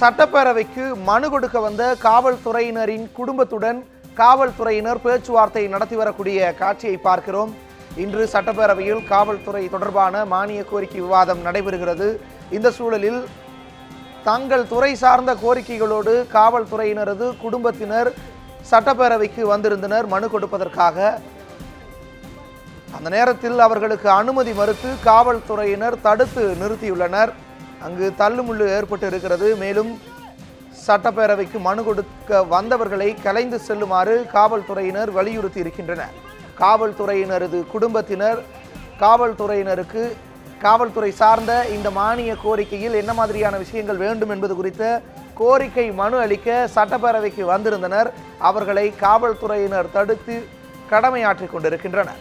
சட்டப்பேரவைக்கு மனு கொடுக்க வந்த காவல்துறையினரின் குடும்பத்துடன் காவல்துறையினர் பேச்சுவார்த்தை நடத்தி வரக்கூடிய காட்சியை பார்க்கிறோம். இன்று சட்டப்பேரவையில் காவல்துறை தொடர்பான மானிய கோரிக்கை விவாதம் நடைபெறுகிறது. இந்த சூழலில் தங்கள் துறை சார்ந்த கோரிக்கைகளோடு காவல்துறையினரது குடும்பத்தினர் சட்டப்பேரவைக்கு வந்திருந்தனர் மனு கொடுப்பதற்காக. அந்த நேரத்தில் அவர்களுக்கு அனுமதி மறுத்து காவல்துறையினர் தடுத்து நிறுத்தியுள்ளனர். அங்கு தள்ளுமுள்ளு ஏற்பட்டு இருக்கிறது. மேலும் சட்டப்பேரவைக்கு மனு கொடுக்க வந்தவர்களை கலைந்து செல்லுமாறு காவல்துறையினர் வலியுறுத்தி இருக்கின்றனர். காவல்துறையினரது குடும்பத்தினர் காவல்துறையினருக்கு காவல்துறை சார்ந்த இந்த மானிய கோரிக்கையில் என்ன மாதிரியான விஷயங்கள் வேண்டும் என்பது குறித்த கோரிக்கை மனு அளிக்க சட்டப்பேரவைக்கு வந்திருந்தனர். அவர்களை காவல்துறையினர் தடுத்து கடமையாற்றிக் கொண்டிருக்கின்றனர்.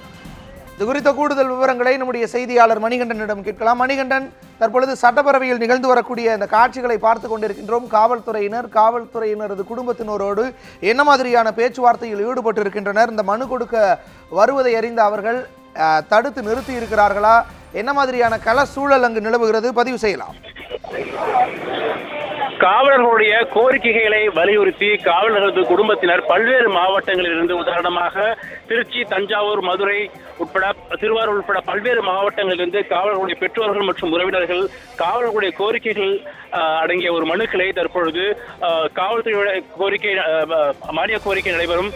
இது குறித்த கூடுதல் விவரங்களை நம்முடைய செய்தியாளர் மணிகண்டனிடம் கேட்கலாம். மணிகண்டன் தற்பொழுது சட்டப்பேரவையில் நிகழ்ந்து வரக்கூடிய இந்த காட்சிகளை பார்த்து கொண்டிருக்கின்றோம். காவல்துறையினர் காவல்துறையினரது குடும்பத்தினரோடு என்ன மாதிரியான பேச்சுவார்த்தையில் ஈடுபட்டு இருக்கின்றனர் இந்த மனு கொடுக்க வருவதை அறிந்த அவர்கள் அஹ், தடுத்து நிறுத்தி இருக்கிறார்களா? என்ன மாதிரியான கள சூழல் அங்கு நிலவுகிறது? பதிவு செய்யலாம். காவலர்களுடைய கோரிக்கைகளை வலியுறுத்தி காவலர்களது குடும்பத்தினர் பல்வேறு மாவட்டங்களில் இருந்து உதாரணமாக திருச்சி தஞ்சாவூர் மதுரை உட்பட திருவாரூர் உட்பட பல்வேறு மாவட்டங்களிலிருந்து காவலர்களுடைய பெற்றோர்கள் மற்றும் உறவினர்கள் காவலர்களுடைய கோரிக்கைகள் அடங்கிய ஒரு மனுக்களை தற்பொழுது காவல்துறையுடைய கோரிக்கை மானிய கோரிக்கை நடைபெறும்.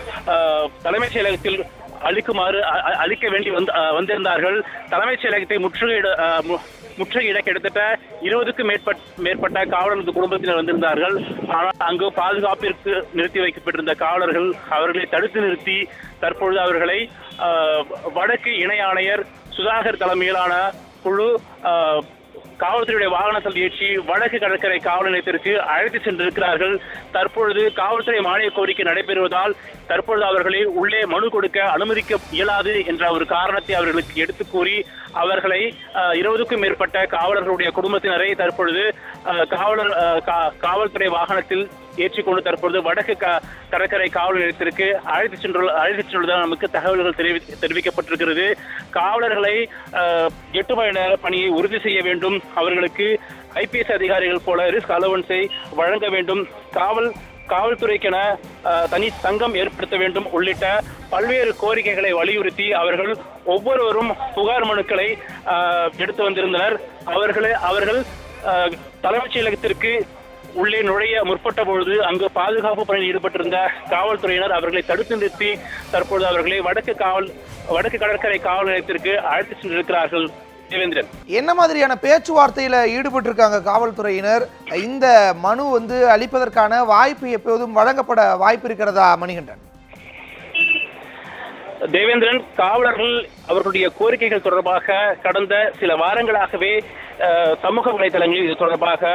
தலைமைச் செயலகத்தில் அளிக்குமாறு அ- அளிக்க வேண்டி வந்து வந்திருந்தார்கள். தலைமைச் செயலகத்தை முற்றுகையிட மு- முற்றுகையிட கிட்டத்தட்ட இருபதுக்கும் மேற்பட்ட மேற்பட்ட காவலர்களது குடும்பத்தினர் வந்திருந்தார்கள். ஆனால் அங்கு பாதுகாப்பிற்கு நிறுத்தி வைக்கப்பட்டிருந்த காவலர்கள் அவர்களை தடுத்து நிறுத்தி தற்பொழுது அவர்களை வடக்கு இணை ஆணையர் சுதாகர் தலைமையிலான குழு காவல்துறையுடைய வாகனத்தில் ஏற்றி வடக்கு கடற்கரை காவல் நிலையத்திற்கு அழைத்து சென்றிருக்கிறார்கள். தற்பொழுது காவல்துறை மானிய கோரிக்கை நடைபெறுவதால் தற்பொழுது அவர்களை உள்ளே மனு கொடுக்க அனுமதிக்க இயலாது என்ற ஒரு காரணத்தை அவர்களுக்கு எடுத்து கூறி அவர்களை இருபதுக்கும் மேற்பட்ட காவலர்களுடைய குடும்பத்தினரை தற்பொழுது காவலர் கா- காவல்துறை வாகனத்தில் ஏற்றிக்கொண்டு தற்பொழுது வடக்கு கடற்கரை காவல் நிலையத்திற்கு அழைத்து சென்று அழைத்து சென்றுள்ளதாக நமக்கு தகவல்கள் தெரிவி தெரிவிக்கப்பட்டிருக்கிறது. காவலர்களை எட்டு மணி நேர பணியை உறுதி செய்ய வேண்டும். அவர்களுக்கு ஐபிஎஸ் அதிகாரிகள் போல ரிஸ்க் அலவன்ஸை வழங்க வேண்டும். காவல் காவல்துறைக்கென தனி சங்கம் ஏற்படுத்த வேண்டும். உள்ளிட்ட பல்வேறு கோரிக்கைகளை வலியுறுத்தி அவர்கள் ஒவ்வொருவரும் புகார் மனுக்களை எடுத்து வந்திருந்தனர். அவர்களை அவர்கள் தலைமைச் செயலகத்திற்கு உள்ளே நுழைய முற்பட்ட பொழுது அங்கு பாதுகாப்பு பணியில் ஈடுபட்டிருந்த காவல்துறையினர் அவர்களை தடுத்து நிறுத்தி தற்பொழுது அவர்களை வடக்கு காவல் வடக்கு கடற்கரை காவல் நிலையத்திற்கு அழைத்து சென்றிருக்கிறார்கள் தேவேந்திரன். என்ன மாதிரியான பேச்சுவார்த்தையில் ஈடுபட்டிருக்காங்க காவல்துறையினர்? இந்த மனு வந்து அளிப்பதற்கான வாய்ப்பு எப்போதும் வழங்கப்பட வாய்ப்பு இருக்கிறதா மணிகண்டன்? தேவேந்திரன் காவலர்கள் அவர்களுடைய கோரிக்கைகள் தொடர்பாக கடந்த சில வாரங்களாகவே சமூக வலைதளங்களில் இது தொடர்பாக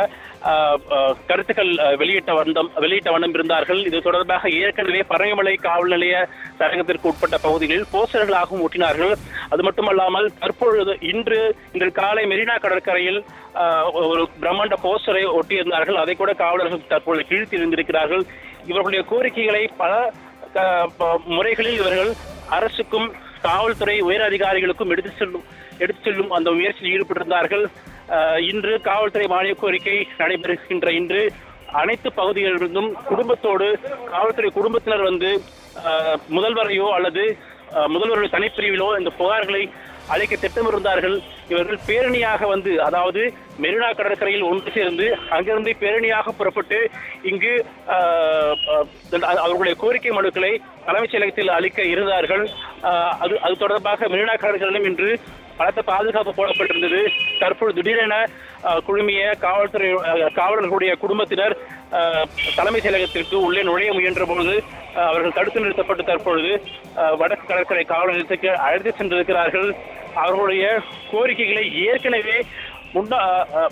கருத்துக்கள் வெளியிட்ட வண்ணம் வெளியிட்ட வண்ணம் இருந்தார்கள். இது தொடர்பாக ஏற்கனவே பரங்கமலை காவல் நிலைய சரகத்திற்கு உட்பட்ட பகுதிகளில் போஸ்டர்களாகவும் ஒட்டினார்கள். அது மட்டுமல்லாமல் தற்பொழுது இன்று இன்று காலை மெரினா கடற்கரையில் ஒரு பிரம்மாண்ட போஸ்டரை ஒட்டியிருந்தார்கள். அதை கூட காவலர்கள் தற்பொழுது கீழ்த்திருந்திருக்கிறார்கள் இவர்களுடைய கோரிக்கைகளை பல முறைகளில் இவர்கள் அரசுக்கும் காவல்துறை உயர் அதிகாரிகளுக்கும் எடுத்து செல்லும் எடுத்து செல்லும் அந்த முயற்சியில் ஈடுபட்டிருந்தார்கள். இன்று காவல்துறை மானிய கோரிக்கை நடைபெறுகின்ற இன்று அனைத்து பகுதிகளிலிருந்தும் குடும்பத்தோடு காவல்துறை குடும்பத்தினர் வந்து முதல்வரையோ அல்லது முதல்வருடைய தனிப்பிரிவிலோ இந்த புகார்களை அழைக்க திட்டமிருந்தார்கள் இவர்கள் பேரணியாக வந்து அதாவது மெரினா கடற்கரையில் ஒன்று சேர்ந்து அங்கிருந்து பேரணியாக புறப்பட்டு இங்கு அவர்களுடைய கோரிக்கை மனுக்களை தலைமைச் செயலகத்தில் அளிக்க இருந்தார்கள். அது அது தொடர்பாக மெரினா கடற்கரையிலும் இன்று பலத்த பாதுகாப்பு போடப்பட்டிருந்தது. தற்பொழுது திடீரென குழுமிய காவல்துறை காவலர்களுடைய குடும்பத்தினர் தலைமைச் செயலகத்திற்கு உள்ளே நுழைய முயன்ற பொழுது அவர்கள் தடுத்து நிறுத்தப்பட்டு தற்பொழுது வடக்கு கடற்கரை காவல் நிலையத்துக்கு அழைத்து சென்றிருக்கிறார்கள். அவர்களுடைய கோரிக்கைகளை ஏற்கனவே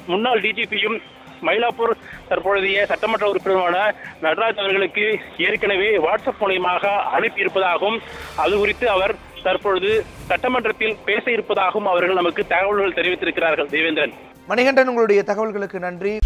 முன்னாள் டிஜிபியும் மயிலாப்பூர் தற்பொழுதைய சட்டமன்ற உறுப்பினரான நடராஜ் அவர்களுக்கு ஏற்கனவே வாட்ஸ்அப் மூலியமாக அனுப்பியிருப்பதாகவும் அது குறித்து அவர் தற்பொழுது சட்டமன்றத்தில் பேச இருப்பதாகவும் அவர்கள் நமக்கு தகவல்கள் தெரிவித்திருக்கிறார்கள். தேவேந்திரன். மணிகண்டன் உங்களுடைய தகவல்களுக்கு நன்றி.